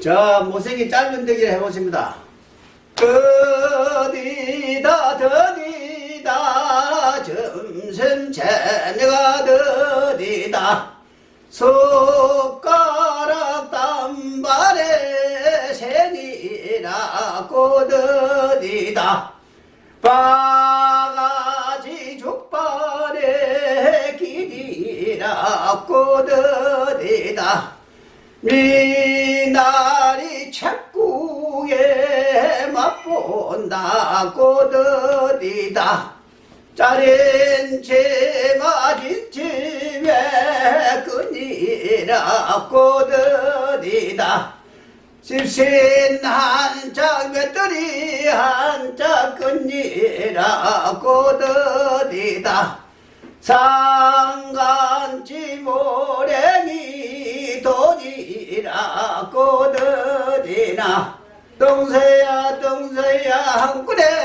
자, 못생긴 짧은 대기를 해보십니다. 더디다, 더디다, 점심 채내가 더디다. 손가락 단발에 새니라고 더디다. 바가지 족발에 길이라고 더디다. 미 나리 책구에 맛본다고 더디다. 짜린 제 맞은 집에 끈이라고 더디다. 십신 한짝 맷돌이 한짝 끈이라고 더디다. 상간지 모래니 돈이 라고 더디나 동서야 동서야 한군에